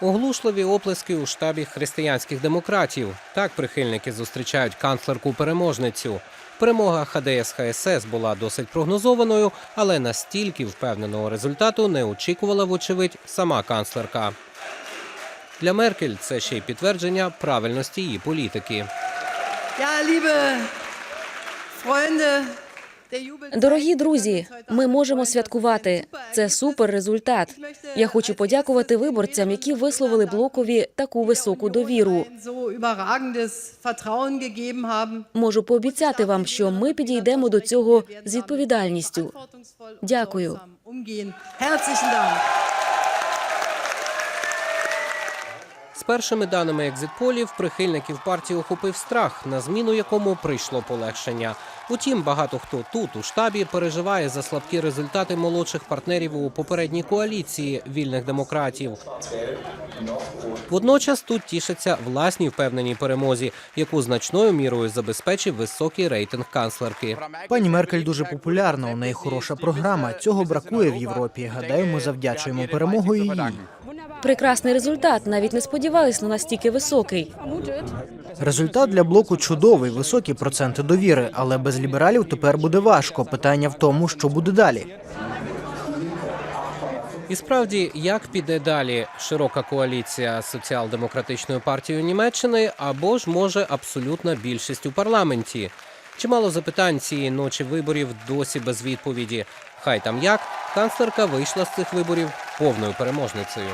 Оглушливі оплески у штабі християнських демократів. Так прихильники зустрічають канцлерку переможницю. Перемога ХДС ХСС була досить прогнозованою, але настільки впевненого результату не очікувала, вочевидь, сама канцлерка. Для Меркель це ще й підтвердження правильності її політики. Ja, liebe Freunde, Дорогі друзі, ми можемо святкувати. Це супер результат. Я хочу подякувати виборцям, які висловили блокові таку високу довіру. Можу пообіцяти вам, що ми підійдемо до цього з відповідальністю. Дякую. З першими даними екзитполів прихильників партії охопив страх, на зміну якому прийшло полегшення. Утім, багато хто тут у штабі переживає за слабкі результати молодших партнерів у попередній коаліції вільних демократів. Водночас тут тішаться власній впевненій перемозі, яку значною мірою забезпечив високий рейтинг канцлерки. Пані Меркель дуже популярна. У неї хороша програма. Цього бракує в Європі. Гадаю, ми завдячуємо перемогою їй. Прекрасний результат. Навіть не сподівались на настільки високий. Результат для блоку чудовий, високі проценти довіри, але без лібералів тепер буде важко. Питання в тому, що буде далі. І справді, як піде далі широка коаліція з соціал-демократичною партією Німеччини або ж може абсолютна більшість у парламенті? Чимало запитань цієї ночі виборів досі без відповіді. Хай там як канцлерка вийшла з цих виборів повною переможницею.